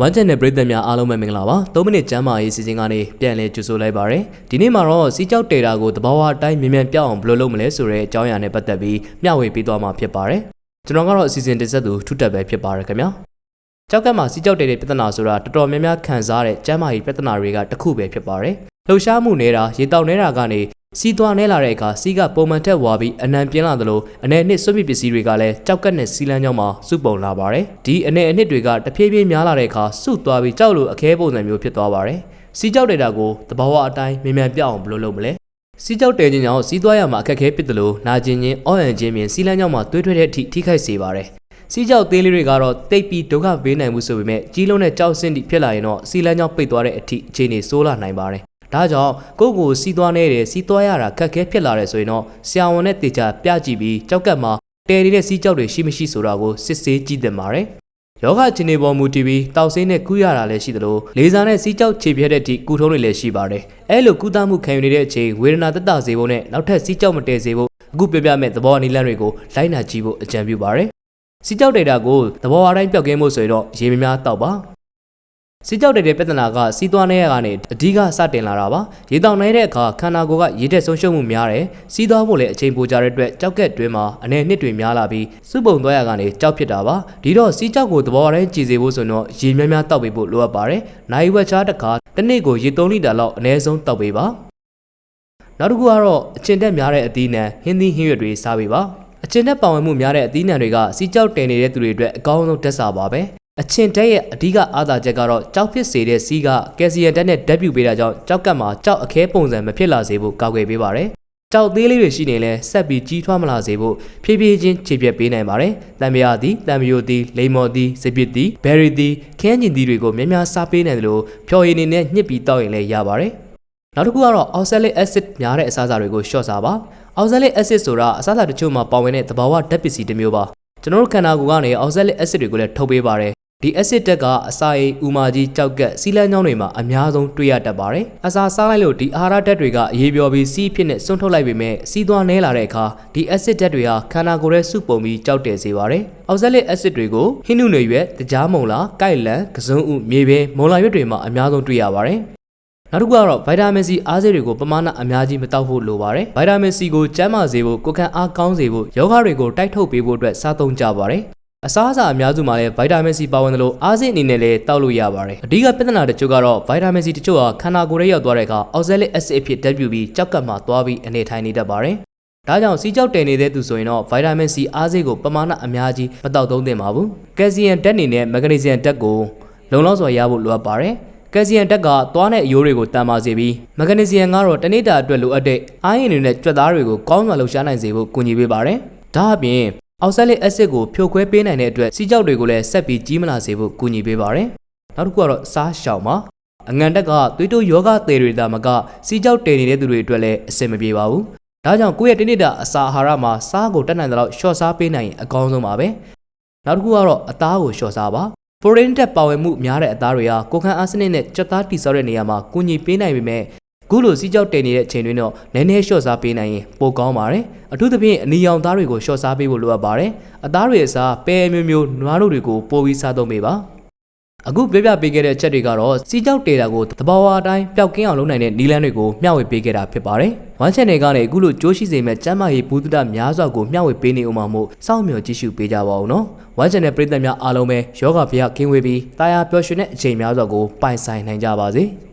ဝမ်းချန်တဲ့ပြည်သက်များအားလုံးပဲမင်္ဂလာပါ3မိနစ်ကျမ်းမာရေးစီစဉ်ကနေပြန်လည်ကြိုဆိုလိုက်ပါရစေဒီနေ့မှာတော့စီကြောက်တေတာကိုတဘာဝအတိုင်းမြင်မြန်ပြောက်အောင်ဘယ်လိုလုပ်မလဲဆိုတဲ့အကြောင်းအရာနဲ့ပတ်သက်ပြီးမျှဝေပေးသွားမှာဖြစ်ပါတယ်ကျွန်တော်ကတော့အစီအစဉ်တင်ဆက်သူထုတက်ပဲဖြစ်ပါတယ်ခင်ဗျာကြောက်ကတ်မှာစီကြောက်တေတဲ့ပြဿနာဆိုတာတော်တော်များများခံစားရတဲ့ကျမ်းမာရေးပြဿနာတွေကတစ်ခုပဲဖြစ်ပါတယ်လှုပ်ရှားမှုနေတာရေတောက်နေတာကနေ စီးသွားနေလာတဲ့အခါစီးကပုံမှန်ထက်ဝါပြီးအနံပြင်းလာသလိုအနေနှစ်စွန့်ပစ်ပစ္စည်းတွေကလည်းကြောက်ကတ်နဲ့စီလန်းကြောင်းမှာစုပုံလာပါတယ်ဒီအနေအနှစ်တွေကတဖြည်းဖြည်းများလာတဲ့အခါစုသွားပြီးကြောက်လို့အခဲပုံစံမျိုးဖြစ်သွားပါတယ်စီးကြောက်တဲ့တာကိုတဘာဝအတိုင်းမြန်မြန်ပြအောင်ဘယ်လိုလုပ်မလဲစီးကြောက်တဲ့ခြင်းကြောင့်စီးသွားရမှာအခက်အခဲဖြစ်တယ်လို့နာကျင်ခြင်းအော့ရန်ခြင်းပြင်စီလန်းကြောင်းမှာတွေးထွေးတဲ့အထိထိခိုက်စေပါတယ်စီးကြောက်သေးလေးတွေကတော့တိတ်ပြီးဒုက္ခပေးနိုင်မှုဆိုပေမဲ့ကြီးလုံးတဲ့ကြောက်စင်းတိဖြစ်လာရင်တော့စီလန်းကြောင်းပိတ်သွားတဲ့အထိအခြေအနေဆိုးလာနိုင်ပါတယ် ဒါကြောင့်ကိုယ့်ကိုစီးသွားနေတဲ့စီးသွားရတာခက်ခဲဖြစ်လာတယ်ဆိုရင်တော့ဆရာဝန်နဲ့တေချာပြကြည့်ပြီးကြောက်ကတ်မှာတဲနေတဲ့စီးကြောက်တွေရှိမရှိဆိုတာကိုစစ်ဆေးကြည့်သင့်ပါတယ်။ယောဂအခြေအနေပေါ်မူတည်ပြီးတောက်ဆင်းနဲ့ကုရတာလည်းရှိသလိုလေဆာနဲ့စီးကြောက်ခြေပြက်တဲ့အထိကုထုံးတွေလည်းရှိပါတယ်။အဲလိုကုသမှုခံယူနေတဲ့အချိန်ဝေဒနာသက်သာစေဖို့နဲ့နောက်ထပ်စီးကြောက်မတည်စေဖို့အခုပြပြမဲ့သဘောအနည်းလမ်းတွေကိုလိုက်နာကြည့်ဖို့အကြံပြုပါတယ်။စီးကြောက်ဒေတာကိုသဘောအတိုင်းပြောက်ကင်းဖို့ဆိုရင်တော့ရေမများတောက်ပါ။ စီးကြောက်တဲ့ပြဿနာကစီးသွားနေရကနေအဓိကစတင်လာတာပါရေတောင်နေတဲ့အခါခန္ဓာကိုယ်ကရေတက်ဆုံးရှုံးမှုများတယ်စီးသွားဖို့လည်းအချိန်ပိုကြတဲ့အတွက်ကြောက်ကက်တွင်းမှာအနေနှစ်တွေများလာပြီးစုပုံသွားရကနေကြောက်ဖြစ်တာပါဒီတော့စီးကြောက်ကိုသဘောတိုင်းကြည်စေဖို့ဆိုတော့ရေများများတောက်ပေးဖို့လိုအပ်ပါတယ်နိုင်ဝက်ချားတစ်ခါတစ်နေ့ကိုရေ3လီတာလောက်အနည်းဆုံးတောက်ပေးပါနောက်တစ်ခုကတော့အကျင့်တက်များတဲ့အသီးနှံဟင်းသီးဟင်းရွက်တွေစားပေးပါအကျင့်တက်ပါဝင်မှုများတဲ့အသီးနှံတွေကစီးကြောက်တင်နေတဲ့သူတွေအတွက်အကောင်းဆုံးတက်စာပါပဲ အချင်းတက်ရဲ့အဓိကအားသာချက်ကတော့ကြောက်ဖြစ်စေတဲ့စီးကကယ်ဆီယမ်ဓာတ်နဲ့ဓာတ်ပြုပေးတာကြောင့်ကြောက်ကတ်မှာကြောက်အခဲပုံစံမဖြစ်လာစေဖို့ကာကွယ်ပေးပါတယ်။ကြောက်သေးလေးတွေရှိနေလဲဆက်ပြီးကြီးထွားမလာစေဖို့ဖြည်းဖြည်းချင်းခြေပြက်ပေးနိုင်ပါတယ်။တံမြာသည်တံမြိုသည်လိမ္မော်သည်စပစ်သည်ဘယ်ရီသည်ခင်းကျင်သည်တွေကိုများများစားပေးနိုင်တယ်လို့ဖြော်ရည်နေနဲ့ညှစ်ပြီးတောက်ရင်လည်းရပါတယ်။နောက်တစ်ခုကတော့ oxalic acid များတဲ့အစားအစာတွေကိုရှော့စားပါ oxalic acid ဆိုတာအစားအစာတချို့မှာပါဝင်တဲ့သဘာဝဓာတ်ပစ္စည်းတစ်မျိုးပါကျွန်တော်တို့ခန္ဓာကိုယ်ကနေ oxalic acid တွေကိုလည်းထုတ်ပေးပါတယ် ဒီ acid တက်ကအစာအိမ်ဥမာကြီးကြောက်ကက်စီလန်းချောင်းတွေမှာအများဆုံးတွေ့ရတတ်ပါတယ်။အစာစားလိုက်လို့ဒီအာဟာရဓာတ်တွေကအရေးပြောပြီးစီးဖြစ်နဲ့စွန့်ထုတ်လိုက်ပေမဲ့စီးသွားနဲလာတဲ့အခါဒီ acid ဓာတ်တွေကခန္ဓာကိုယ်ရဲ့စုပုံပြီးကြောက်တယ်စေပါတယ်။ oxalic acid တွေကိုဟင်းနုနယ်ရွက်၊တကြားမုံလာ၊ကိုက်လန်၊ကစုံဥ၊မြေပဲ၊မုံလာရွက်တွေမှာအများဆုံးတွေ့ရပါတယ်။နောက်တစ်ခုကတော့ဗိုက်တာမင်စီအားစေးတွေကိုပမာဏအများကြီးမတောက်ဖို့လိုပါတယ်။ဗိုက်တာမင်စီကိုကျန်းမာစေဖို့ကိုယ်ခံအားကောင်းစေဖို့ယောဂတွေကိုတိုက်ထုတ်ပေးဖို့အတွက်စားသုံးကြပါတယ်။ အစားအစာအများစုမှာလည်းဗိုက်တာမင်စီပါဝင်တယ်လို့အားစိအနေနဲ့လည်းတောက်လို့ရပါတယ်အဓိကပြဿနာတချို့ကတော့ဗိုက်တာမင်စီတချို့ဟာခန္ဓာကိုယ်ရဲ့ရောက်သွားတဲ့အခါအောက်ဇက်လစ်အက်ဆစ်အဖြစ်တက်ပြူပြီးကြောက်ကပ်မှာသွားပြီးအနေထိုင်နေတတ်ပါတယ်ဒါကြောင့်စီကြောက်တင်နေတဲ့သူဆိုရင်တော့ဗိုက်တာမင်စီအားစိကိုပမာဏအများကြီးမတောက်သုံးသင့်ပါဘူးကယ်လ်ဆီယမ်ဓာတ်နေနဲ့မက်ဂနီဆီယမ်ဓာတ်ကိုလုံလောက်စွာရဖို့လိုအပ်ပါတယ်ကယ်လ်ဆီယမ်ဓာတ်ကသွားတဲ့အယိုးတွေကိုတန်ပါစေပြီးမက်ဂနီဆီယမ်ကတော့တနေ့တာအတွက်လိုအပ်တဲ့အားရင်းတွေနဲ့ကြွက်သားတွေကိုကောင်းစွာလှုပ်ရှားနိုင်စေဖို့ကူညီပေးပါတယ်ဒါအပြင် အောက်ဆက်လစ်အက်ဆစ်ကိုဖြိုခွဲပေးနိုင်တဲ့အတွက်စီးကြောက်တွေကိုလည်းဆက်ပြီးကြီးမလာစေဖို့ကူညီပေးပါတယ်။နောက်တစ်ခုကတော့စားရှောင်ပါအငန်တက်ကသွေးတိုးယောဂသေတွေဒါမကစီးကြောက်တည်နေတဲ့သူတွေအတွက်လည်းအဆင်မပြေပါဘူး။ဒါကြောင့်ကိုယ့်ရဲ့တနေ့တာအစာအာဟာရမှာစားကိုတက်နိုင်တဲ့လောက်ရှော့စားပေးနိုင်ရင်အကောင်းဆုံးပါပဲ။နောက်တစ်ခုကတော့အသားကိုရှော့စားပါပရိုတင်းတက်ပါဝင်မှုများတဲ့အသားတွေကကိုခံအားစနစ်နဲ့ကြက်သားတိစောတဲ့နေရာမှာကူညီပေးနိုင်ပေမဲ့ ခုလိုစီးကြောက်တင်နေတဲ့အချိန်တွင်တော့နည်းနည်းလျှော့စားပေးနိုင်ရင်ပိုကောင်းပါတယ်အထူးသဖြင့်အနီရောင်သားတွေကိုလျှော့စားပေးဖို့လိုအပ်ပါတယ်အသားတွေအစားပဲမျိုးမျိုးနွားတို့တွေကိုပိုပြီးစားသုံးပေးပါအခုပြပြပေးခဲ့တဲ့အချက်တွေကတော့စီကြောက်တေတာကိုတဘာဝအတိုင်းပျောက်ကင်းအောင်လုပ်နိုင်တဲ့နည်းလမ်းတွေကိုမျှဝေပေးခဲ့တာဖြစ်ပါတယ်။ One Channel ကနေအခုလိုကြိုးရှိစေမဲ့ကျမ်းမာရေးဘူးတုဒများစွာကိုမျှဝေပေးနေအောင်မို့စောင့်မျှော်ကြည့်ရှုပေးကြပါဦးနော်။ One Channel ပရိသတ်များအားလုံးပဲယောဂဗျာကင်းဝေးပြီးတာယာပျော်ရွှင်တဲ့အချိန်များစွာကိုပိုင်ဆိုင်နိုင်ကြပါစေ။